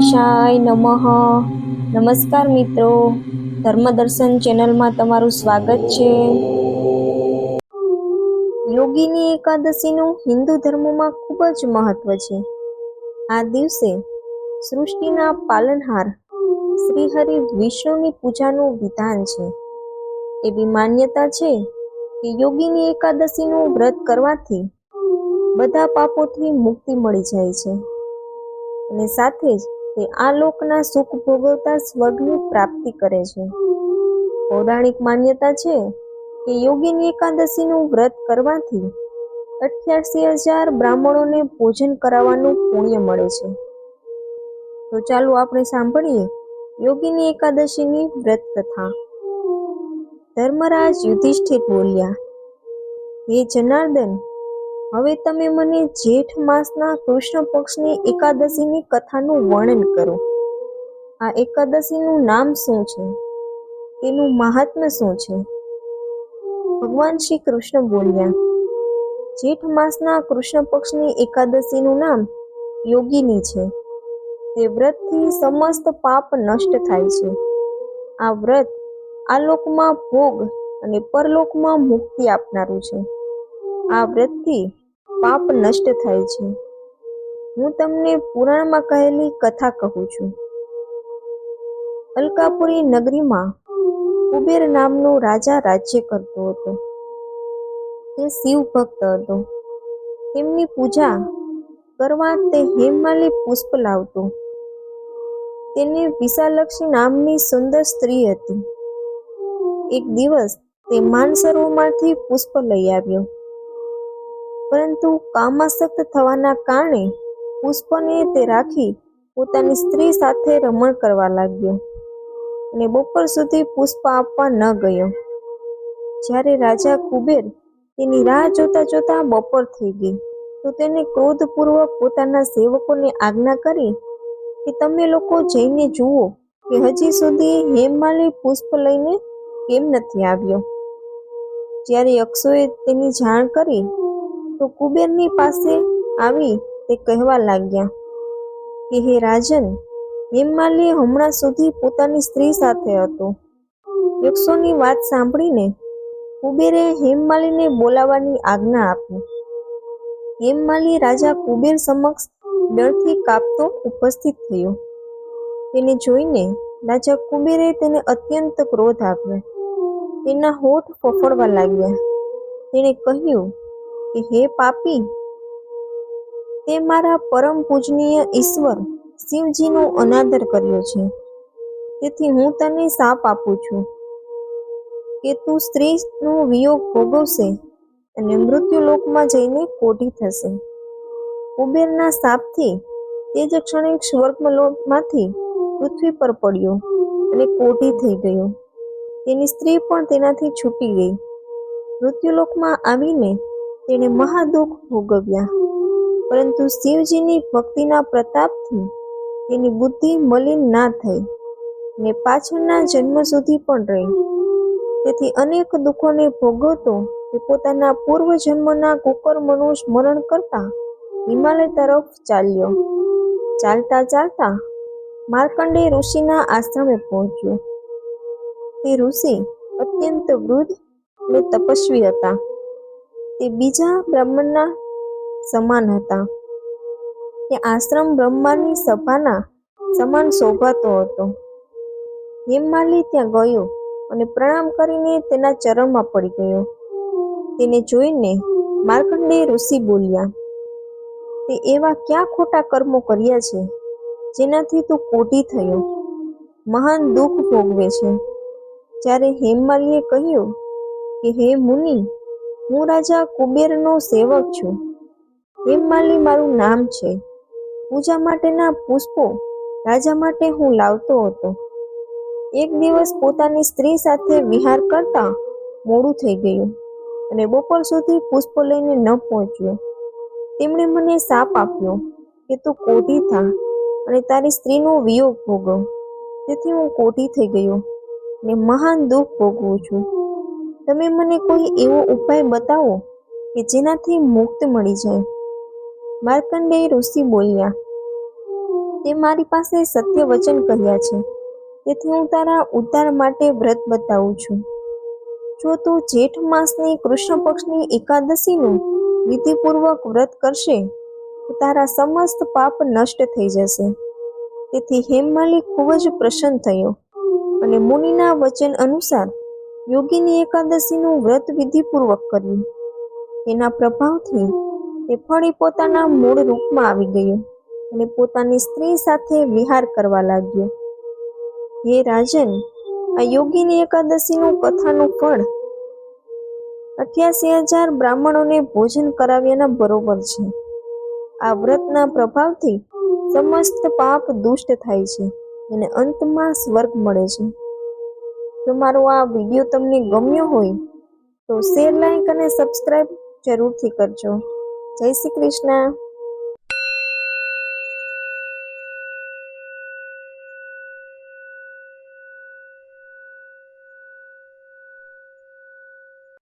ગણેશાય નમઃ. નમસ્કાર મિત્રો. ધર્મદર્શન ચેનલમાં તમારું સ્વાગત છે. યોગીની એકાદશીનું હિન્દુ ધર્મમાં ખૂબ જ મહત્વ છે. આ દિવસે સૃષ્ટિના પાલનહાર શ્રીહરિ વિષ્ણુની પૂજાનું વિધાન છે. એવી માન્યતા છે કે યોગીની એકાદશીનું વ્રત કરવાથી બધા પાપોથી મુક્તિ મળી જાય છે. અને સાથે જ તે આ લોકના સુખ ભોગવતા સ્વર્ગની પ્રાપ્તિ કરે છે. પૌરાણિક માન્યતા છે કે યોગીની એકાદશીનું વ્રત કરવાથી અઠ્યાસી હજાર બ્રાહ્મણોને ભોજન કરાવવાનું પુણ્ય મળે છે. તો ચાલો આપણે સાંભળીએ યોગીની એકાદશીની વ્રત કથા ધર્મરાજ યુધિષ્ઠિર બોલ્યા, હે જનાર્દન હવે તમે મને જેઠ માસના કૃષ્ણ પક્ષની એકાદશીની કથાનું વર્ણન કરો. આ એકાદશીનું નામ શું છે? તેનું મહાત્મ્ય શું છે? ભગવાન શ્રી કૃષ્ણ બોલ્યા, જેઠ માસના કૃષ્ણ પક્ષની એકાદશીનું નામ યોગીની છે. તે વ્રતથી સમસ્ત પાપ નષ્ટ થાય છે. આ વ્રત આ લોકમાં ભોગ અને પરલોકમાં મુક્તિ આપનારું છે. આ વ્રતથી પાપ નષ્ટ થાય છે. હું તમને પુરાણમાં કહેલી કથા કહું છું. અલકાપુરી નગરીમાં કુબેર નામનો રાજા રાજ્ય કરતો હતો. તે શિવ ભક્ત હતો. તેમની પૂજા કરવા તે હેમાલી પુષ્પ લાવતો. તેને વિશાલક્ષી નામની સુંદર સ્ત્રી હતી. એક દિવસ તે માનસરોવરમાંથી પુષ્પ લઈ આવ્યો. પરંતુ કામાસક્ત થવાના કારણે પુષ્પને તે રાખી પોતાની સ્ત્રી સાથે રમણ કરવા લાગ્યો અને બપોર સુધી પુષ્પ આપવા ન ગયો. જ્યારે રાજા કુબેર તેની રાહ જોતા જોતા બપોર થઈ ગઈ, તો તેને ક્રોધપૂર્વક પોતાના સેવકોને આજ્ઞા કરી કે તમે લોકો જઈને જુઓ કે હજી સુધી હેમમાલી પુષ્પ લઈને કેમ નથી આવ્યો. જ્યારે અક્ષોએ તેની જાણ કરી તો કુબેરની પાસે આવી તે કહેવા લાગ્યા, કે હે રાજન હેમમાલી હમણાં સુધી પોતાની સ્ત્રી સાથે હતો. વૃક્ષોની વાત સાંભળીને કુબેરે હેમમાલીને બોલાવવાની આજ્ઞા આપી. હેમમાલી રાજા કુબેર સમક્ષ ડરથી કાપતો ઉપસ્થિત થયો. તેને જોઈને રાજા કુબેરે તેને અત્યંત ક્રોધ આપ્યો. તેના હોઠ ફફડવા લાગ્યા. તેણે કહ્યું કે હે પાપી, તે મારા પરમ પૂજનીય ઈશ્વર શિવજીનો અનાદર કર્યો છે. તેથી હું તને સાપ આપું છું કે તું સ્ત્રીનો વિયોગ ભોગવશે અને મૃત્યુલોકમાં જઈને કોટી થશે. કુબેરના સાપથી તે જ ક્ષણે સ્વર્ગલોકમાંથી પૃથ્વી પર પડ્યો અને કોઢી થઈ ગયો. તેની સ્ત્રી પણ તેનાથી છૂટી ગઈ. મૃત્યુલોકમાં આવીને તેણે મહાદુઃખ ભોગવ્યા. પરંતુ શિવજીની ભક્તિના પ્રતાપથી તેની બુદ્ધિ મલિન ના થઈ ને પાછળના જન્મ સુધી પણ રહી. તેથી અનેક દુઃખોને ભોગવતો તે પોતાના પૂર્વ જન્મના કુકર્મનું સ્મરણ કરતા હિમાલય તરફ ચાલ્યો. ચાલતા ચાલતા માર્કંડે ઋષિના આશ્રમે પહોંચ્યો. તે ઋષિ અત્યંત વૃદ્ધ અને તપસ્વી હતા. તે બીજા બ્રાહ્મણના સમાન હતા. તે આશ્રમ બ્રહ્માની સભાના સમાન શોભાતો હતો. હેમમાલી ત્યાં ગયો અને પ્રણામ કરીને તેના ચરણમાં પડી ગયો. તેને જોઈને માર્કંડે ઋષિ બોલ્યા, તે એવા ક્યાં ખોટા કર્મો કર્યા છે, જેનાથી તું કોઢી થયો? મહાન દુઃખ ભોગવે છે. જ્યારે હેમમાલીએ કહ્યું કે, હે મુનિ હું રાજા કુબેરનો સેવક છું. હેમમાલી મારું નામ છે. પૂજા માટેના પુષ્પો રાજા માટે હું લાવતો હતો. એક દિવસ પોતાની સ્ત્રી સાથે વિહાર કરતા મોડું થઈ ગયું અને બપોર સુધી પુષ્પ લઈને ન પહોંચ્યો. તેમણે મને સાપ આપ્યો કે તું કોઢી થા અને તારી સ્ત્રીનો વિયોગ ભોગવ. તેથી હું કોઢી થઈ ગયો ને મહાન દુઃખ ભોગવું છું. તમે મને કોઈ એવો ઉપાય બતાવો કે જેનાથી મુક્ત મળી જાય? માર્કંડેય ઋષિ બોલ્યા, તે મારી પાસે સત્ય વચન કર્યા છે, તેથી હું તારા ઉદ્ધાર માટે વ્રત બતાવું છું. જો તું જેઠ માસની કૃષ્ણ પક્ષની એકાદશીનું વિધિપૂર્વક વ્રત કરશે, તો તારા સમસ્ત પાપ નષ્ટ થઈ જશે. તેથી હેમમાલી ખૂબ જ પ્રસન્ન થયો અને મુનિના વચન અનુસાર યોગીની એકાદશીનું વ્રત વિધિપૂર્વક કર્યું. તેના પ્રભાવથી તે ફળી પોતાના મૂળ રૂપમાં આવી ગયો અને પોતાની સ્ત્રી સાથે વિહાર કરવા લાગ્યો. હે રાજન, આ યોગીની એકાદશીનું કથાનું ફળ અઠ્યાસી હજાર બ્રાહ્મણોને ભોજન કરાવ્યાના બરોબર છે. આ વ્રતના પ્રભાવથી સમસ્ત પાપ દુષ્ટ થાય છે અને અંતમાં સ્વર્ગ મળે છે. જો મારો આ વીડિયો તમને ગમ્યો હોય તો શેર લાઈક અને સબસ્ક્રાઈબ જરૂરથી કરજો. જય શ્રી કૃષ્ણ.